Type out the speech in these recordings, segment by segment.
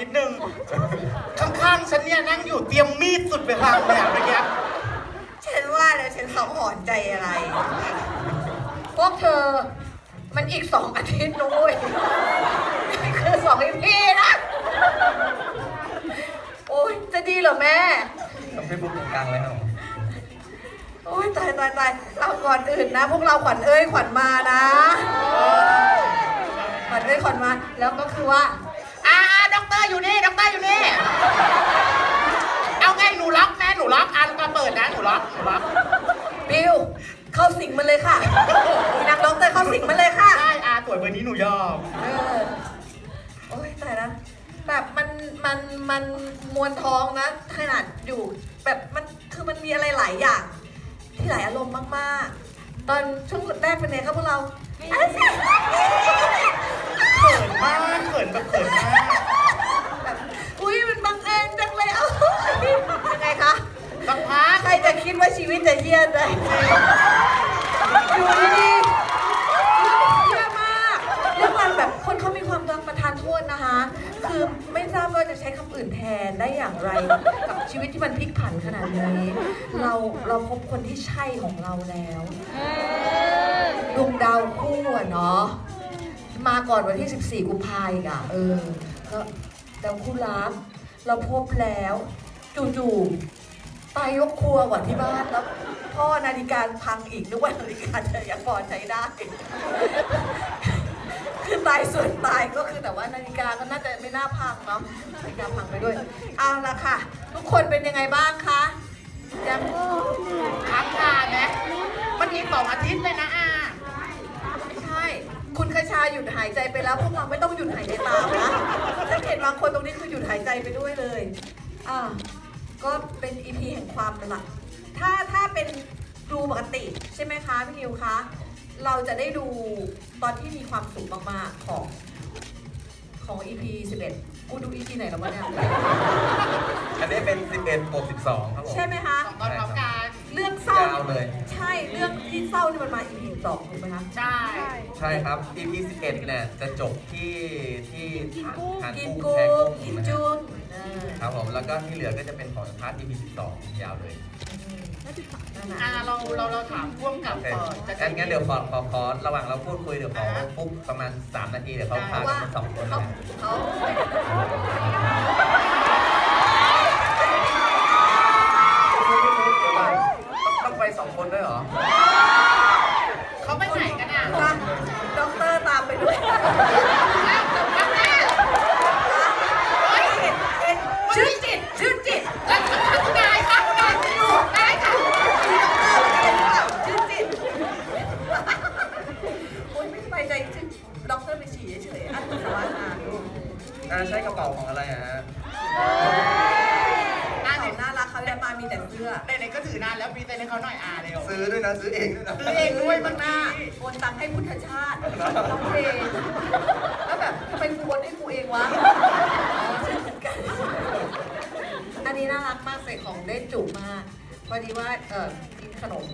นิดนึง ข้างๆฉันเนี่ยนั่งอยู่เตรียมมีดสุดเวลาเลยอะเมื่อกี้ฉันว่าแล้วฉันสังหรณ์ใจอะไร พวกเธอ มันอีกสองอาทิตย์นุ้ยนี่คือสองอีพีนะ โอ้ยจะดีเหรอแม่ ต้องไปบุกตรงกลางเลยครับผมโอ้ยตายตายตายเราก่อนอื่นนะ พวกเราขวัญเอ้ยขวัญมานะ ขวัญเอ้ยขวัญมา แล้วก็คือว่าอ่าด็อก เตอร์อยู่นี่ด็อกเตอร์อยู่นี่ เอาไงหนูล็อกนะหนูล็อกอะมาเปิดนะหนูล็อกหนูล็อกบิวเข้าสิงมันเลยค่ะมีนักร้องเตยเข้าสิงมันเลยค่ะ ได้อาสวยเบอร์นี้หนูยอม เออ โอ้ยตายแล้วแบบมันมันมันมวนท้องนะ ขนาดอยู่ แบบมันคือมันมีอะไรหลายอย่าง ที่หลายอารมณ์มากๆ ตอนช่วงแรกเป็นไงครับพวกเราอะสิเขินมากเขินแบบเขินมาก แบบอุ้ยมันบังเอิญจังเลยเอ้ายังไงคะ สักพักใครจะคิดว่าชีวิตจะเยี่ยมได้อยู่ดีๆเยี่ยมมากเรื่องมันแบบคนเขามีความประทานโทษนะคะ คือไม่ทราบว่าจะใช้คำอื่นแทนได้อย่างไร กับชีวิตที่มันพลิกผันขนาดนี้ เราเราพบคนที่ใช่ของเราแล้วดวงดาวคู่อะเนาะมาก่อนวันที่ 14 กุมภาพันธ์อีกอะ เออ ก็ดาวคู่รักเราพบแล้ว จู่ๆ ตายยกครัวกว่าที่บ้านแล้วพ่อนาฬิกาพังอีกนึกว่านาฬิกาจะยังพอใช้ได้ คือตายส่วนตายก็คือแต่ว่านาฬิกาก็น่าจะไม่น่าพังเนาะนาฬิกาพังไปด้วยเอาละค่ะ ทุกคนเป็นยังไงบ้างคะยังค้างคาไหมมันมีสองอาทิตย์เลยนะอาไม่ใช่ คุณคชาหยุดหายใจไปแล้วพวกเราไม่ต้องหยุดหายใจตามนะถ้าเห็นบางคนตรงนี้คือหยุดหายใจไปด้วยเลยอ่า ก็เป็นอีพีแห่งความหลัก ถ้าถ้าเป็นดูปกติใช่ไหมคะพี่นิวคะ เราจะได้ดูตอนที่มีความสุขมากๆของของ EP 11กูดู EP ไหนแล้ววะเนี่ย อันนี้เป็น 11บวก12 ครับผม ใช่ไหมคะ สองตอนพร้อมกันเรื่องเศร้ายาวเลย ใช่เรื่องที่เศร้านี่มันมา EP 2ถูกไหมคะ ใช่ ใช่ครับ EP 11เนี่ยจะจบที่ที่ทานกินกุ้งกุ้แทงกุ้งกินนะจุนเออ ครับผมแล้วก็ที่เหลือก็จะเป็นของพาร์ท EP 12ยาวเลยนั่นอาน่ะเราเราเราถามพ่วงกับโอเคก่อนจะงั้นงั้นเดี๋ยวขอขอขอระหว่างเราพูดคุยเดี๋ยวขอปุ๊บประมาณ 3 นาทีเดี๋ยวเขาพาเพราะกันว่ามาสองคนเขานะเขาต้องไปสองคนด้วยเหรอ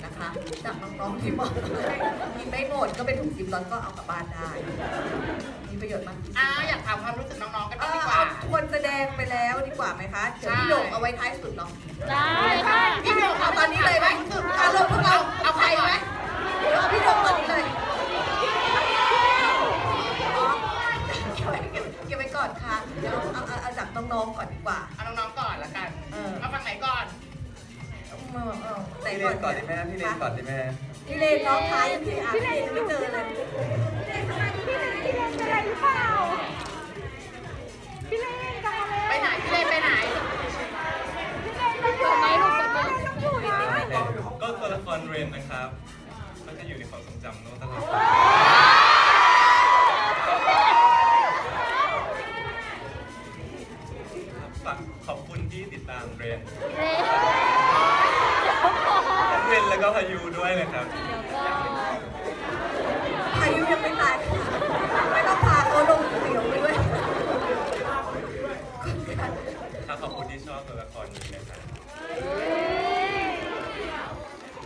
นขนมนะคะจากน้องๆที่บอกกินไม่หมดก็เป็นถุงซิปล็อตก็เอากลับบ้านได้ มีประโยชน์มากอาอยากถามความรู้สึกน้องๆกันเอบ้างดีอกว่าเอาคนแสดงไปแล้วดีกว่าไหมคะเดี๋ยวพี่ใช่โด่งเอาไว้ท้ายสุดเนาะได้ค่ะพี่โด่งเอาตอนนี้เลยไหมเอาลงพวกเราเอาใครไหมเอาพี่โด่งตอนนี้เลยอ๋อเก็บไว้เก็บไว้ก่อนค่ะเดี๋ยวเอาเอาเอาจากน้องๆก่อนดีกว่าเอาน้องๆก่อนละกันเออเอาฝั่งไหนก่อน เอาเอาเอาไหนพี่เลก่อนนก่อนดิแม่พี่เลนก่อนดิแม่พี่เลนน้องท้ายยังพี่อะพี่เลนยังไม่เจอเลยพี่เลนเป็นอะไรหรือเปล่า พี่เลนกลับมาแล้วไปไหนพี่เลนไปไหน พี่เลนไปองอยู่ไหนลูกจะต้องอยู่นะก็ตัวละครเรนนะครับ ก็จะอยู่ในความทรงจำโน้ตตลอด ยุด้วยนะครับพายุยังไม่ตายไม่ต้องพาเขาลงเหวไปด้วยถ้าขอบคุณที่ชอบตัวละครนี้นะครับ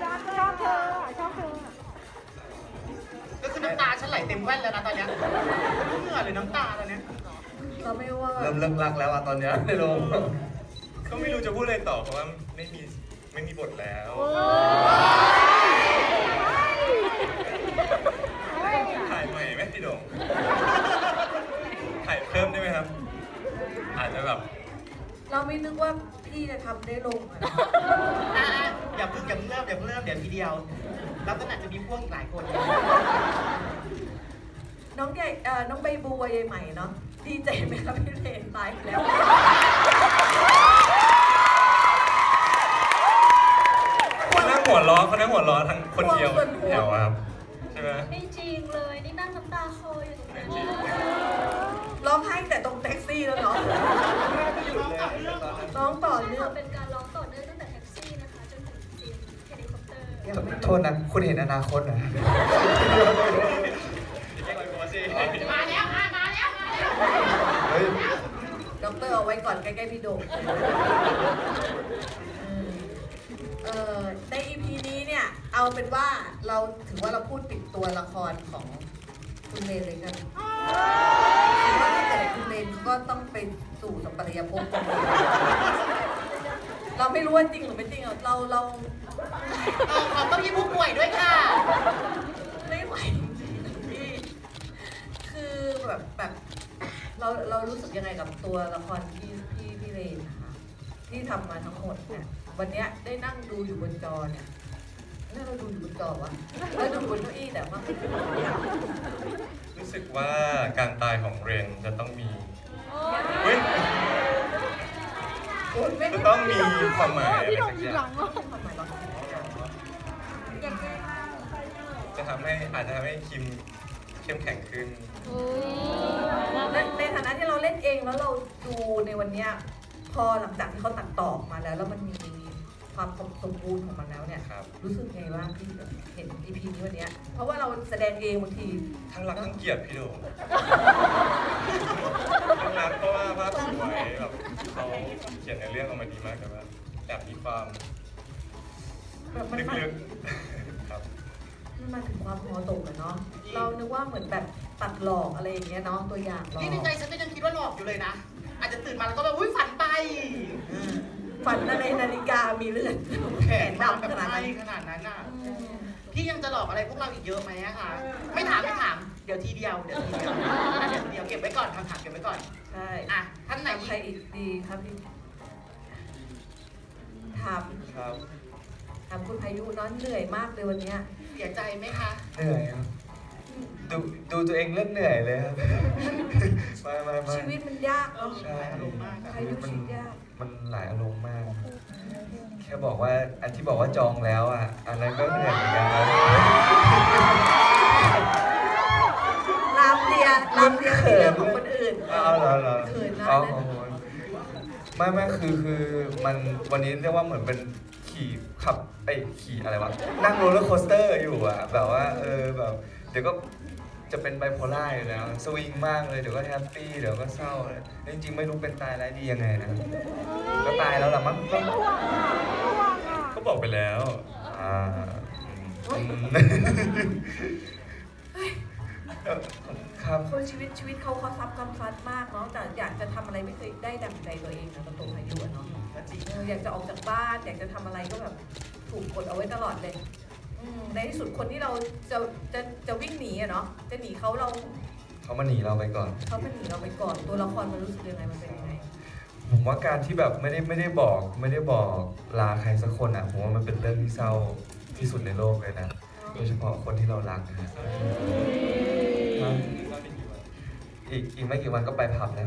ชอบชอบเธอชอบเธอก็คือน้ำตาฉันไหลเต็มแว่นแล้วนะตอนเนี้ยเหงื่อหรือน้ำตาตอนเนี้ยเราไม่ว่าเริ่มเริ่มรักแล้วอะตอนเนี้ยในโรงก็ไม่รู้จะพูดอะไรต่อเพราะว่าไม่มีไม่มีบทแล้วถ่ายใหม่ไหมพี่โดงถ่ายเพิ่มได้ไหมครับ อาจจะแบบเราไม่นึกว่าพี่จะทำได้ลงอะนะอะอะอย่าเพิ่งอย่าเพิ่งเริ่มอย่าเพิ่งเริ่มเดี๋ยวทีเดียวลักษณะจะมีพวกอีกหลายคน น้องใหญ่เอ่อน้องใบบัวใหญ่ใหม่เนาะดีใจไหมครับพี่เลนตายแล้วเขานั่งหัวล้อเขานั่งหัวล้อทั้งคนเดียวคนเดียว เดียวอะครับใช่ไหม ไม่จริงเลย นี่นั่งน้ำตาคลออยู่ตรงนั้น ร้องไห้แต่ตรง แท็กซี่แล้วเนาะน้องต่อใช่เนื่อค่ะงเป็นการร้องต่อเนื่องตั้งแต่แท็กซี่นะคะจนถึงซีนเฮลิคอปเตอร์โทษนะคุณเห็นอนาคตนะมาแล้วอะมาแล้วมาแล้วเฮ้ยด็อกเตอร์เอาไว้ก่อนใกล้ๆพี่โดมเอ่อใน EP นี้เนี่ย เอาเป็นว่าเราถือว่าเราพูดปิดตัวละครของ คุณเลนเลยกันถือว่าถ้าเกิดคุณเลนก็ต้องไปสู่สัมปรายภพตรงนี้เราไม่รู้ว่าจริงหรือไม่จริงอะเราเราเออขอเก้าอี้ผู้ป่วยด้วยค่ะ ไม่ไหวจริงๆพี่คือแบบแบบเราเรารู้สึกยังไงกับตัวละครพี่พี่พี่เรนนะคะที่ทำมาทั้งหมดเนี่ยวันเนี้ยได้นั่งดูอยู่บนจอเนี่ย นี่เราดูอยู่บนจอวะเราดูบนเก้าอี้แต่ว่ารู้สึกว่าการตายของเรนจะต้องมีเฮ้ยไม่จะต้องมีความหมายอะไรพี่โดสังกออยู่ย่างหลังอะความหมายเราจะทำให้อาจจะทำให้คิมเข้มแข็งขึ้น ในในฐานะที่เราเล่นเองแล้วเราดูในวันเนี้ยพอหลังจากที่เขาตัดต่อออกมาแล้ว แล้วมันมี ความสมบูรณ์ของมันแล้วเนี่ยครับ รู้สึกไงบ้างที่แบบเห็น EP นี้วันเนี้ยเพราะว่าเราแสดงเองบางที ทั้งรักทั้งเกลียดพี่โดงทั้งรักเพราะว่าภาพสวยแบบเขาเขียนในเรื่องออกมาดีมากแต่ว่าแอบมีความแบบมันมาลึกๆครับ มันมาถึงความพอตกอะเนาะเรานึกว่าเหมือนแบบตัดหลอกอะไรอย่างเงี้ยเนาะตัวอย่างหลอกนี่ในใจฉันก็ยังคิดว่าหลอกอยู่เลยนะ อาจจะตื่นมาแล้วก็แบบอุ้ยฝันไปเออ ฝันอะไรนาฬิกามีเลือดแขแขนนดำดำกัขบนาดไส้นั้นขนาดนั้นน่ะอืมพี่ยังจะหลอกอะไรพวกเราอีกเยอะไหมอะคะไม่ถามไม่ถามเดี๋ยวทีเดียวเดี๋ยวทีเดียวอะเดี๋ยวทีเดียวเก็บไว้ก่อนคำถามเก็บไว้ก่อนใช่อะท่านไหนถามอีใครกอีกดีครับพี่ถามครับถามคุณพายุเน้อนเหนื่อยมากเลยวันเนี้ยเสียใจไหมคะเหนื่อยครับ ดูดูตัวเองเล่นเหนื่อยเลยครับ ไม่ไม่ไม่ชีวิตมันยากเนาะใช่อารมณ์มากอะพายุชีวิตยาก มันหลายอารมณ์มาก แค่บอกว่าอันที่บอกว่าจองแล้วอะ อันนั้นก็เหนื่อยเหมือนกันนะลามเลียลามเลียเป็นเรื่องของคนอื่น เอาเหรอเหรอเขินนะ เอาโอ้โหไม่ไม่คือคือมันวันนี้เรียกว่าเหมือนเป็นขี่ขับไอยขี่อะไรวะนั่งโรลเลอร์โคสเตอร์อยู่อะแบบว่าเออแบบ เดี๋ยวก็จะเป็นไบโพล่าอยู่แล้วสวิงมากเลยเดี๋ยวก็แฮปปี้เดี๋ยวก็เศร้าเลยจริงๆไม่รู้เป็นตายร้ายดียังไงนะก็ตายแล้วล่ะมั้งก็ก็บอกไปแล้วอ่าอืมเอ่อครับคนชีวิตชีวิตเขาเขาซับกำซัดมากเนาะแต่อยากจะทำอะไรไม่เคยได้ดังใจตัวเองนะกับตัวพายุอะเนาะก็จริงเอออยากจะออกจากบ้านอยากจะทำอะไรก็แบบถูกกดเอาไว้ตลอดเลยอืม ในที่สุดคนที่เราจะจะจะวิ่งหนีอะเนาะจะหนีเขาเราเขามาหนีเราไปก่อน เขาเป็นหนีเราไปก่อนตัวละครมันรู้สึกยังไงมันเป็นยังไง ผมว่าการที่แบบไม่ได้ไม่ได้บอกไม่ได้บอกลาใครสักคนอะผมว่ามันเป็นเรื่องที่เศร้าที่สุดในโลกเลยนะ โดยเฉพาะคนที่เรารักนะฮะอีกอีกไม่กี่วันก็ไปผับแล้ว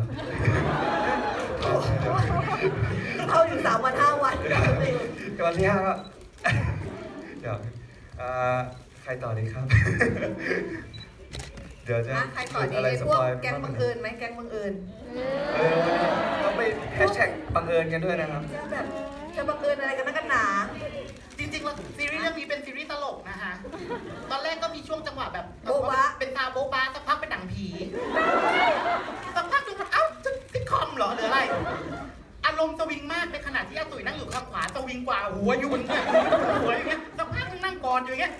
เขาอยู่สามวันห้าวัน วันที่ห้าก็ เดี๋ยว อ่าใครต่อดีครับ เดี๋ยวจะนะใครต่อดีอะไรไอ้สพวกปอยแก๊งบังเอิญไหมแก๊งบังเอิญเออวันนี้ต้องไปแฮชแท็กบังเอิญกันด้วยนะครับ จะแบบจะบังเอิญอะไรกันนักกันหนา จริงๆแล้วซีรีส์เรื่องนี้เป็นซีรีส์ตลกนะคะ ตอนแรกก็มีช่วงจังหวะแบบโบ๊ะบะ เป็นตาโบ๊ะบ้าสักพักเป็นหนังผีสักพักหนึงมันเอ้าจะซิทคอมเหรอหรืออะไร อารมณ์สวิงมากในขณะที่อาตุ๋ยนั่งอยู่ข้างขวาสวิงกว่าหัวอยู่บนเนี่ยหัวอย่างเงี้ยสักพัก นึงนั่งกอดอยู่อย่างเงี้ย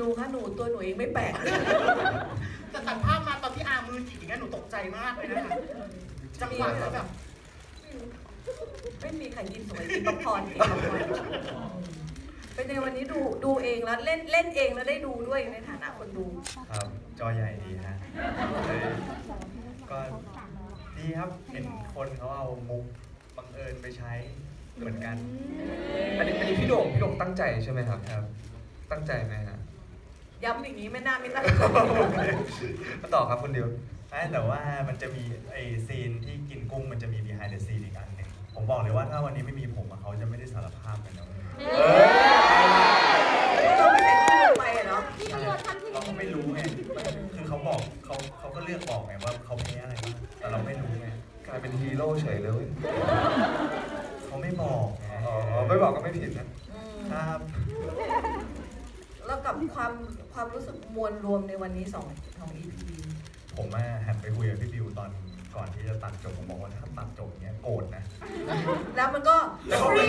ดูค่ะหนูตัวหนูเองไม่แปลก แต่ตัดภาพมาตอนที่อามือจิกอย่างเงี้ยหนูตกใจมากเลยนะคะชจังหวะก็แบบ ไม่มีใครกินสวยกินป๊อปคอร์นกินป๊อปคอร์นเป็นในวันนี้ดูดูเองแล้วเล่นเล่นเองแล้วได้ดูด้วยในฐานะคนดู ครับจอใหญ่ดีฮะเลยก็ดีครับเห็นคนเขาเอามุกบังเอิญไปใช้ เหมือนกัน อันนี้อันนี้พี่โด่งพี่โด่งตั้งใจใช่ไหมครับครับ ตั้งใจไหมฮะย้ำอย่างนี้ไม่น่าไม่ตั้งมาต่อครับคนเดียวไม่แต่ว่ามันจะมีไอซีนที่กินกุ้งมันจะมี behind the scene อีกอันหนึ่งผมบอกเลยว่าถ้าวันนี้ไม่มีผมอะเขาจะไม่ได้สารภาพกันนะวันนี้เราไม่ใส่คู่ลงไปอะเนาะพี่โยนทำที่เราก็ไม่รู้ไงคือเขาบอกเขาเขาก็เลือกบอกไงว่าเขาแพ้อะไรบ้างแต่เราไม่รู้ไงกลายเป็นฮีโร่เฉยเลย เว้ยเขาไม่บอกไงอ๋อไม่บอกก็ไม่ผิดนะอืมครับแล้วกับความความรู้สึกมวลรวมในวันนี้สองของ EP ผมมาหันไปคุยกับพี่บิวตอนก่อนที่จะตัดจบผมบอกว่าถ้าตัดจบเนี้ยโกรธนะ แล้วมันก็แล้วฟก็รี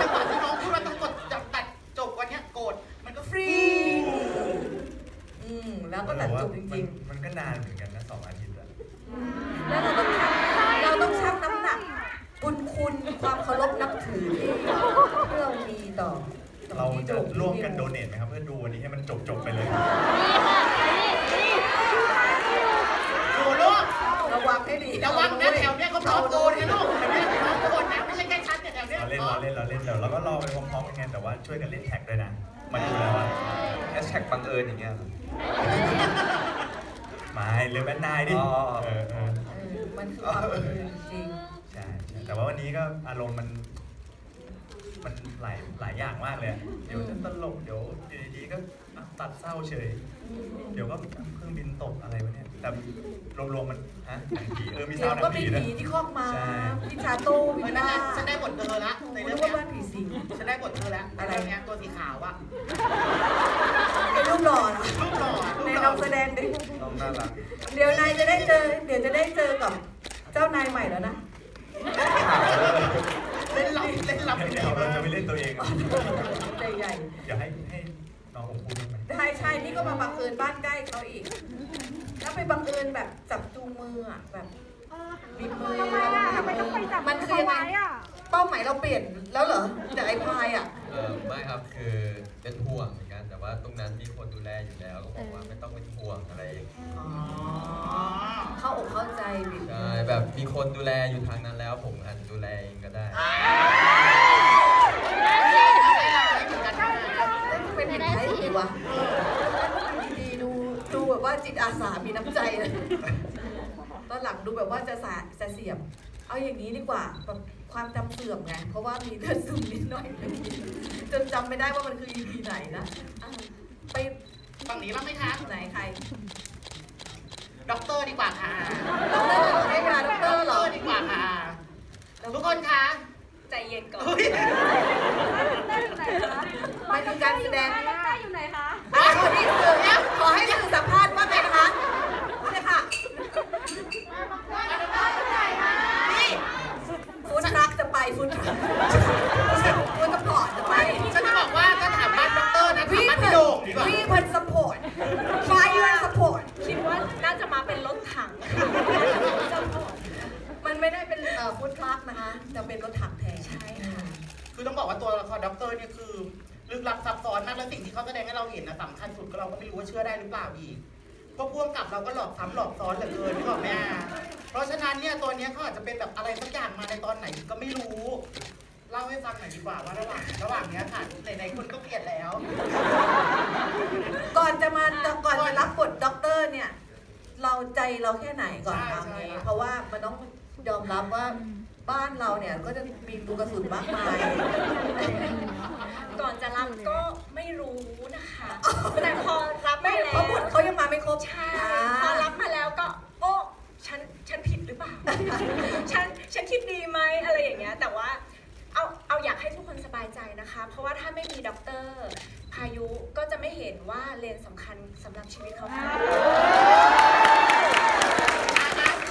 จังหวะที่น้องพูดว่าต้องกดจับตัดจบวันเนี้ยโกรธมันก็ฟฟรีรี อืมแล้วก็ตัดจบจมัรินงมันก็นานเหมือนกันนะสองอาทิตย์อะ ๆ แล้วเราต้องชั่งเราต้องชั่งน้ำหนักบุญคุณความเคารพนับถือที่ที่เรามีต่อต่อ เรา พี่ จะโด่งร่วมกันโดเนทไหมครับเพื่อดูวันนี้ให้มันจบจบๆไปเลยโอ้ลูกระวังให้ดีระวังนะแถวเนี้ยเขาพร้อมโอนนะลูกแถวเนี้ยพร้อมโอนนะไม่ใช่แค่ชั้นเนี่ยแถวเนี้ยเราเล่นพร้อเรามเล่นเราเล่นเดี๋ยวเราก็รอไปพร้อมๆกันไงแต่ว่าช่วยกันเล่นแท็กด้วยนะมาดูแล้วว่าแฮชแท็กบังเอิญอย่างเงี้ยเหรอ ไม่เรื่องแบนนายดิอ๋อเออเออเออมันคือความบังเอิญจริง ใช่ใช่แต่ว่าวันนี้ก็อารมณ์มันมัน หลายหลายอย่างมากเลยอะเดี๋ยวจะตลกเดี๋ยวอยู่ดีๆก็อะตัดเศร้าเฉย เดี๋ยวก็เครื่องบินตกอะไรวะเนี่ยแต่รวมๆมันฮะหนังผีเออมีเดี๋ซายววหนัก็งมีผีด้วย ผีที่คอกม้าใช่พี่ชาโต้เอวิอลนั่นล่าแหละฉันได้บทเธอละในนึเรื่อกงว่าเนี้ยบ้านผีสิงฉันได้บทเธอแล้วอะไรในเรื่องเนี้ยตัวสีขาวอะไอ้รูปหล่อนะรูปหล่อรูในปหลล่อองแสดงดิ น้องน่ารักเดี๋ยวนายจะได้เจอ เดี๋ยวจะได้เจอกับเจ้านายใหม่แล้วนะข่าวเลย ตัวเองอะใจใหญ่อย่าให้ให้น้องผมพูดได้ไหมใช่ใช่นี่ก็มาบังเอิญบ้านใกล้เขาอีก แล้วไปบังเอิญแบบจับจูงมืออะแบบบีบมือ ทำไมอะทำไมต้องไปจับมันคือยังไง เขาไว้อะเป้าหมายเราเปลี่ยนแล้วเหรอจากไอ้พายอะ เออไม่ครับคือเป็นห่วงเหมือนกันแต่ว่าตรงนั้นมีคนดูแลอยู่แล้วก็บอกว่าไม่ต้องเป็นห่วงอะไรอย่างเงี้ยอ๋อ เข้าอกเข้าใจบิดใช่แบบมีคนดูแลอยู่ทางนั้นแล้ว ผมอาจจะดูแลเองก็ได้เป็นบิดไทยดี วะดีๆดูดูแบบว่าจิตอาสา มีน้ำใจเลยตอนหลังดูแบบว่าจะสาจะเสียบ เอาอย่างนี้ดีกว่าแบบความจำเสื่อมไง เพราะว่ามีเลือดซึมนิดหน่อย จนจำไม่ได้ว่ามันคือ EP ไหนนะอะไปฝั่งนี้บ้างไหมคะไหนใคร ด็อกเตอร์ดีกว่าค่ะด็อกเตอร์เหรอได้เวลาด็อกเตอร์เหรอดีกว่าค่ะ ทุกคนคะใจเย็นก่อนเฮ้ยได้อยู่ไหนคะมันคือการแสดงได้ อยู่ไหนคะอะขอที่สื่อเนี่ยขอให้สื่อสัมภาษณ์ว่าไงนะคะว่าไงค่ะนี่ฟู้ดทรัคจะไปฟู้ดทรัคฟู้ดสปอร์ตจะไปฉันจะบอกว่าถ้าถามบ้านด็อกเตอร์นะถามพี่บ้านเพิ่พี่นโด่งดีกว่า พี่เพิ่นสปอร์ตไฟเออร์สปอร์ตคิดว่าน่าจะมาเป็นรถถังมันไม่ได้เป็นฟู้ดทรัคนะคะ จะเป็นรถถังแทนใช่ค่ะ คือต้องบอกว่าตัวละครด็อกเตอร์เนี่ยคือ ลึกลับซับซ้อนมากแล้วสิ่งที่เขาแสดงให้เราเห็นนะสำคัญสุดก็เราก็ไม่รู้ว่าเชื่อได้หรือเปล่าอีกเพราะพ่วงกับเราก็หลอกซ้ำหลอกซ้อนเหลือเกินนึกออกไหมอะเพราะฉะนั้นเนี่ยตัวเนี้ยเขาอาจจะเป็นแบบอะไรสักอย่างมาในตอนไหนก็ไม่รู้ เล่าให้ฟังหน่อยดีกว่าว่าระหว่างระหว่างเนี้ยค่ะไหนๆคุณก็เกลียดแล้ว ก่อนจะมาก่อนจะรับบทด็อกเตอร์เนี่ย เราใจเราแค่ไหนก่อนใช่เอาใช่ งี้ค่ะเพราะว่ามันต้องยอมรับว่า บ้านเราเนี่ยก็จะมีลูกกระสุนมากมาย ก่อนจะรับก็ไม่รู้นะคะ แต่พอรับไม่มาเพราะบแล้วทเขายังมาไม่ครบใช่อ่าพอรับมาแล้วก็ โอ้ฉันฉันผิดหรือเปล่า ฉันฉันคิดดีไหมอะไรอย่างเงี้ย แต่ว่าเอาเอาอยากให้ทุกคนสบายใจนะคะ เพราะว่าถ้าไม่มีด็อกเตอร์ พายุก็จะไม่เห็นว่าเลนสำคัญสำหรับชีวิตเขาค่ะ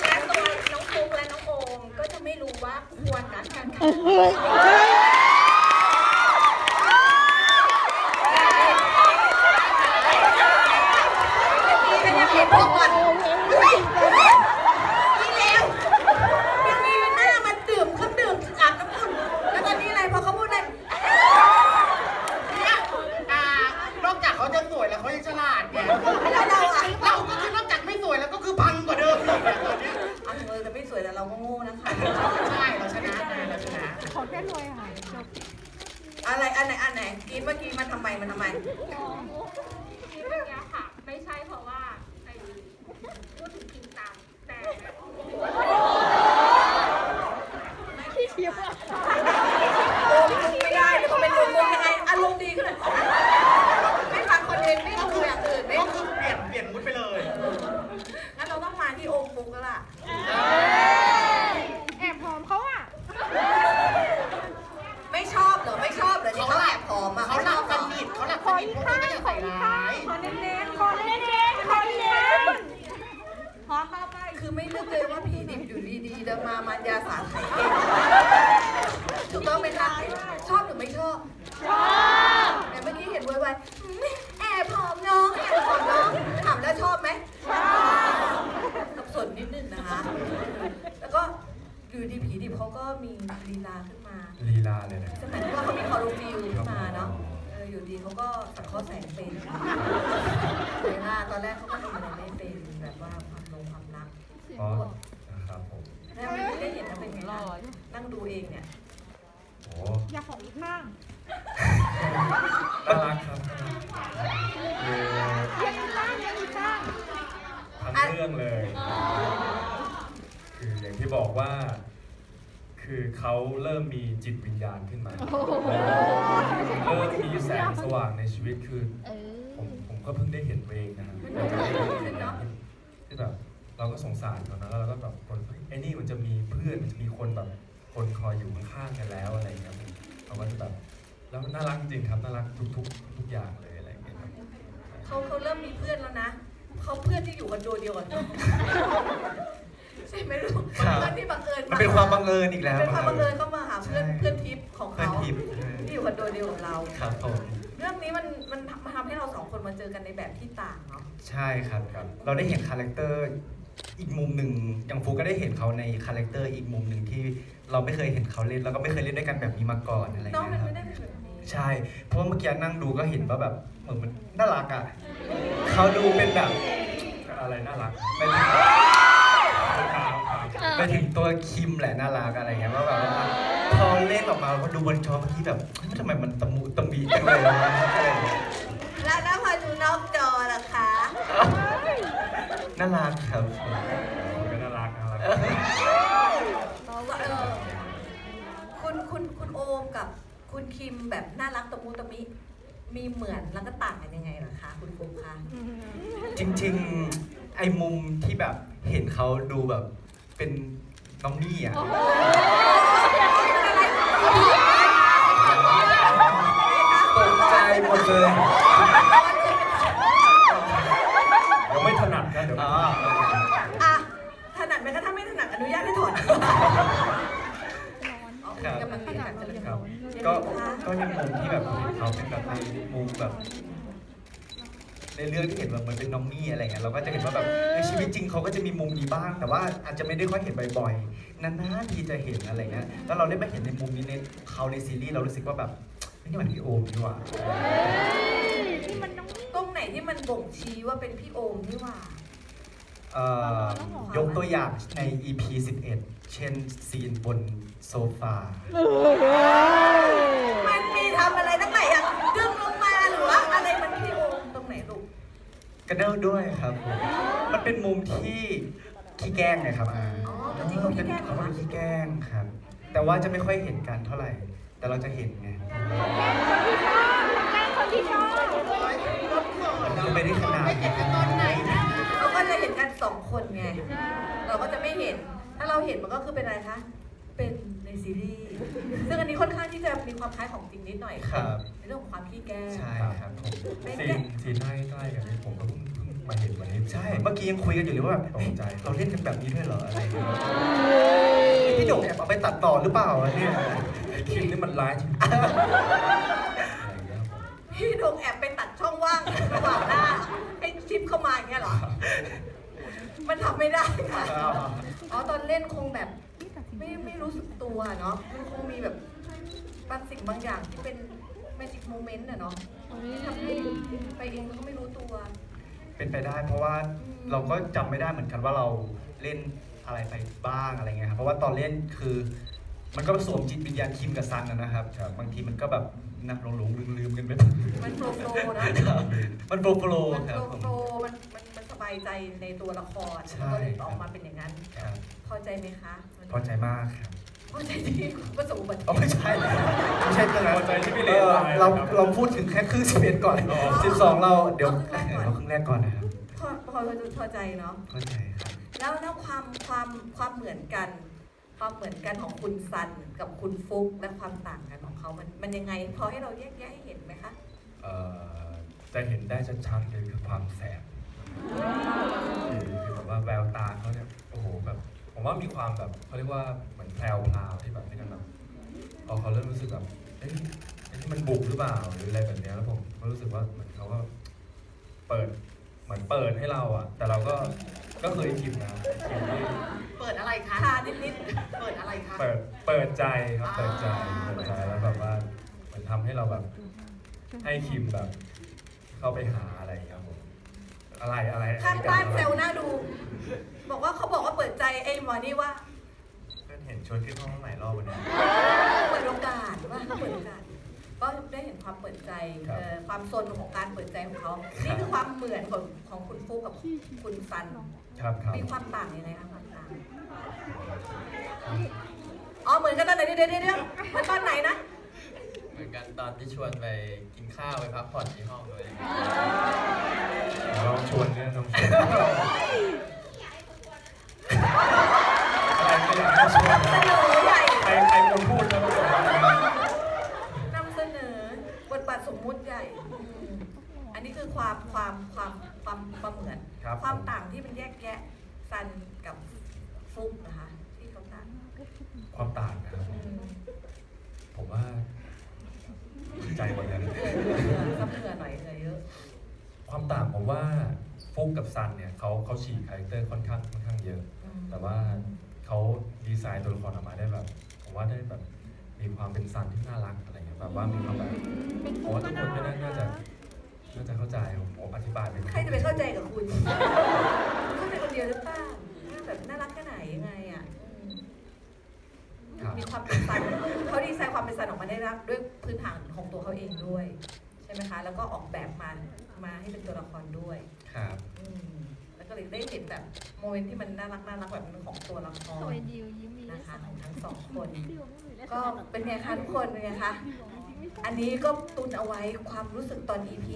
และตัวน้องฟุกและน้องโอมก็จะไม่รู้ว่าควรรัก กันค่ะ พี่ก็ยังเห็นพวกก่อนเฮ้ยพี่เลว นะคะ ใช่เราชนะเลยเราชนะ ขอแค่รวยค่ะจบ อะไรอันไหนอันไหนกรีด เมื่อกี้มันทำไมมันทำไม ที่เมื่อกี้ค่ะ ไม่ใช่เพราะว่าไอ้พูดถึงกินตามแต่ พี่ชิวอะ โอ้ไม่ได้เดี๋ยวเขาเป็นโมยังไงอารมณ์ดีขึ้นเลยไม่ฟังคอนเทนต์ไม่ดูอย่างอื่นไม่ ก็คือเปลี่ยนเปลี่ยนมุดไปเลย งั้นเราต้องมาที่โอมฟุกแล้วล่ะ แอบหอมเขาอะ ไม่ชอบเหรอไม่ชอบเหรอที่เขาแอบผอมอะ เขา ไม่ ห ช ลั อ บบ เห ส รอ นิทเขาหลับสนิทพวกคุณก็อย่าใส่ร้าย ขอเน้นๆขอเน้นๆขอเน้นๆขอเข้าไป คือไม่นึกเลยว่าผีดิบอยู่ดีๆจะมามันยาสาไทยเก่งถูกต้องไหมคะชอบหรือไม่ชอบ ชอบแต่เมื่อกี้เห็นไวๆแอบผอมน้องแอบผอมน้องถามแล้วชอบไหมชอบสับสนนิดนึงนะคะ แล้วก็อยู่ดีผีดิบเขาก็มีลีลาขึ้นมา ลีลาเลยนะสมัยที่ว่าเขามีคอรูฟิลขึ้นมาเนาะเอออยู่ดีเขาก็สังเคราะห์แสงเป็นเวลาตอนแรกเขาก็ อ๋อนะครับผมแล้วไม่ได้เห็นว่าเป็นไงคะนั่งดูเองเนี่ยโอ้อยากของอีกข้างน่ารักครับคือยังอีกข้างยังอีกข้างทั้งเรื่องเลย คืออย่างที่บอกว่า คือเขาเริ่มมีจิตวิญญาณขึ้นมา เริ่มมีแสงสว่างในชีวิตคือเออผมผมก็เพิ่งได้เห็นตัวเองนะครับที่แบบ เราก็สงสารเขานะแล้วเราก็แบบคนเฮ้ยไอ้นี่มันจะมีเพื่อนมันจะมีคนแบบคนคอยอยู่ข้างๆกันแล้วอะไรอย่างเงี้ยเขาก็จะแบบแล้วมันน่ารักจริงครับน่ารักทุกๆทุกอย่างเลยอะไรอย่างเงี้ยครับเขาเขาเริ่มมีเพื่อนแล้วนะเขาเพื่อนที่อยู่กันโดเดียวกันใช่ไหมลูกครับ เพื่อนที่บังเอิญมันเป็นความบังเอิญอีกแล้วเป็นความบังเอิญเข้ามาหาเพื่อนใช่เพื่อนทิพย์ของเพื่อนเขาทิพย์ใช่ที่อยู่กันโดเดียวกับเรา ครับผม เรื่องนี้มันมันมันทำให้เราสองคนมาเจอกันในแบบที่ต่างเนาะ ใช่ครับครับ เราได้เห็นคาแรคเตอร์ อีกมุมหนึ่งอย่างฟูก็ได้เห็นเขาในคาแรคเตอร์อีกมุมหนึ่งที่เราไม่เคยเห็นเขาเล่นแล้วก็ไม่เคยเล่นด้วยกันแบบนี้มาก่อนอะไรอย่างน้องเงี้มันยคไม่รับได้เป็นแบบนี้ใช่ เพราะว่าเมื่อกี้นั่งดูก็เห็นว่าแบบเหมือนมันน่ารักอะเขาดูเป็นแบบอะไรน่ารักไปถึงไปถึงตัวคิมแหละน่ารักอะไรเงี้ยว่าแบบว่าพอเล่นออกมาพอดูบนจอเมื่อกี้แบบเฮ้ยทำไมมันตะมุตะมีจังเลยนะอะไรอย่างเงี้ยแล้วถ้าพอดูนอกจอล่ะคะ น่ารักครับ ผมก็น่ารักน่ารักเออคุณคุณคุณโอมกับคุณคิมแบบน่ารักตะมูตะมิ มีเหมือนแล้วก็ต่างกันยังไงเหรอคะคุณฟุ๊กคะจริงๆ ไอ้มุมที่แบบเห็นเขาดูแบบเป็นน้องนี่อะ ตกใจหมดเลย นัดกันเดี๋ยวอ๋ออะถนัดไหมก็ถ้าไม่ถนัดอนุญาตให้ถอดครับกำลังเรียนกันจะเลยครับยังก็ไงคะก็ในมุมที่แบบเห็นเขาเป็นแบบในมุมแบบในเรื่องที่เห็นแบบเหมันเป็นน้องนี่อะไรเงี้ยเราก็จะเห็นว่าแบบในชีวิตจริงเขาก็จะมีมุมนี้บ้าง แต่ว่าอาจจะไม่ได้ค่อยเห็นบ่อยๆนานๆทีจะเห็นอะไรเงี้ยแล้วเราได้มาเห็นในมุมนี้ในเขาในซีรีส์เรารู้สึกว่าแบบเฮ้ยนี่มันพี่โอมนี่หว่านี่มันน้องตรงไหนที่มันบ่งชี้ว่าเป็นพี่โอมนี่หว่า เอ่อยกตัวอย่างใน EP 11 เช่นซีนบนโซฟา มันมีทำอะไรตั้งไหนอะดึงลงมาหรือว่าอะไรมันพี่โอมตรงไหนลูกกระเด้าด้วยครับผมมันเป็นมุมที่ขี้แกล้งไงครับอ่าอ๋อจริงๆเขาขี้แกล้งเหรอเขาเป็นขี้แกล้งครับ แต่ว่าจะไม่ค่อยเห็นกันเท่าไหร่ แต่เราจะเห็นไงแกล้งคนที่ชอบมันคือไม่ได้ขนาดไม่เห็นกันตอนไหนนะ สองคนไง เราก็จะไม่เห็น ถ้าเราเห็นมันก็คือเป็นอะไรคะ เป็นในซีรีส์ ซึ่งอันนี้ค่อนข้างที่จะมีความคล้ายของจริงนิดหน่อยครับ ในเรื่องของความขี้แกล้ง ใช่ครับผมเป็นซีแกล้นงซีนใกล้ๆกันนี่ผมก็เพิ่งเพิ่งมาเห็นวันนี้ใช่ เมื่อกี้ยังคุยกันอยู่เลยว่าแบบตกใจเฮ้ยเราเล่นกันแบบนี้ด้วยเหรออะไรอย่างเงี้ยพี่โด่งแอบเอาไปตัดต่อหรือเปล่าวะเนี่ยไอ้คิมนี่มันร้ายจริงๆอะไรอย่างเงี้ยครับผมพี่ดงแอบไปตัดช่องว่างระหว่างหน้าให้ชิปเข้ามาอย่างเงี้ยเหรอ มันทำไม่ได้ค่ะอ๋อตอนเล่นคงแบบ ไม่ไม่รู้สึกตัวเนาะมันคงมีแบบบางสิ่งบางอย่างที่เป็น magic moment อะเนาะที่ทำให้ไปเองก็ไม่รู้ตัว เป็นไปได้เพราะว่าเราก็จำไม่ได้เหมือนกันว่าเราเล่นอะไรไปบ้างอะไรเงี้ยครับเพราะว่าตอนเล่นคือ มันก็สวมจิตวิญญาณคิมกับซันนะนะครับบางทีมันก็แบบนักหลงหลงลืมลืมๆกันไปมันโปรโปรนะครับมันโปรโปรมันครับโปรผม โปรมันมันมันสบายใจในตัวละครใช่ ก็เลยออกมาเป็นอย่างนั้น ครับพอใจไหมคะพอใจมากครับพอใจที่ประสบอุบัติเหอ๋อตุไม่ใช่ไม่ใช่ตรงนั้นพอใจที่พี่เลนออไลน์เราครับ เราพูดถึงแค่ครึ่งสิบเอ็ดก่อนอ๋อ สิบสองเราเดี๋ยวเอาครึ่งแรกก่อนเอาครึ่งแรกก่อนนะครับพอพอพอใจเนาะ เข้าใจครับแล้วแล้วความความความเหมือนกัน ความเหมือนกันของคุณซันกับคุณฟุกและความต่างกันของเขามันมันยังไง พอให้เราแยกแยะให้เห็นไหมคะ เอ่อจะเห็นได้ชัดๆเลยคือความแสบคือคือ แบบว่าแววตาเขาเนี่ยโอ้โหแบบผมว่ามีความแบบเขาเรียกว่าเหมือนแพรวพราวที่แบบที่กันแบบพอเขาเริ่มรู้สึกแบบเอ๊ะไอ้ที่มันบุกหรือเปล่าหรืออะไรแบบเนี้ยแล้วผมก็รู้สึกว่าเหมือนเขาก็เปิดเหมือนเปิดให้เราอะ แต่เราก็ก็เคยคิดนะคิดที่เปิดอะไรคะทานิดนิดเปิดอะไรคะ เปิดเปิดใจครับเปิดใจเปิดใจแล้วแบบว่าเหมือนทำให้เราแบบให้คิมแบบ เข้าไปหาอะไรอย่างเงี้ยครับ อะไรอะไรๆข้างบ้านเซลหน้าดู บอกว่าเขาบอกว่าเปิดใจไอ้หมอนี่ว่าเพื่อนเห็นชวนขึ้นห้องใหม่รอบวันนี้ เปิดโอกาสว่าเขาเปิดโอกาสก็ได้เห็นความเปิดใจเอ่อความสนของการเปิดใจของเขานี่คือความเหมือนของของคุณฟุกกับคุณซัน ครับครับมีความต่างยังไงคะความต่าง อ๋อเหมือนกันตอนไหนเดี๋ยวเดี๋ยวเดี๋ยวเหมือนตอนไหนนะเห มือนกันตอนที่ชวนไปกินข้าวไปพักผ่อนที่ห้องเลยลองชวนเนี่ยลองชวนอะไรก็อยากให้ชวนเสนอใหญ่ใครใครคนพูดแล้วก็บอกว่านำเสนอบทบาทสมมุติใหญ่อืมอันนี้คือความความความความความเหมือน ครับ ความต่างที่มันแยกแยะซันกับฟุกนะคะที่เขาต่างความต่างนะครับอืมผมว่า ใจหมดเลยนะซับเหงื่อหน่อยเหงื่อเยอะ ความต่างผมว่าฟุกกับซันเนี่ยเขาเขาฉีกคาแรคเตอร์ค่อนข้างค่อนข้างเยอะ อืม แต่ว่าเขาดีไซน์ตัวละครออกมาได้แบบผมว่าได้แบบมีความเป็นซันที่น่ารักอะไรเงี้ยแบบว่ามีความแบบผมว่าทุกคนก็น่าน่าจะน่าจะเข้าใจผมผมอธิบายเป็นใครจะไปเข้าใจกับคุณ เข้าใจคนเดียวหรือเปล่าแบบน่ารักแค่ไหนยังไงอะอืมครับ มีความเป็นซันเขาดีไซน์ ความเป็นซันออกมาได้รับด้วยพื้นฐานของตัวเขาเองด้วย ใช่ไหมคะ แล้วก็ออกแบบมามาให้เป็นตัวละครด้วยครับอืมแล้วก็เลยได้เห็นแบบโมเมนต์ที่มันน่ารักน่ารักแบบนั้นของตัวละครทำไมดิวยิ้มมีนะคะของทั้งสองคนดิวไม่มีแล้วก็เป็นไงคะทุกคนเป็นไงคะอันนี้ก็ตุนเอาไว้ความรู้สึกตอน EP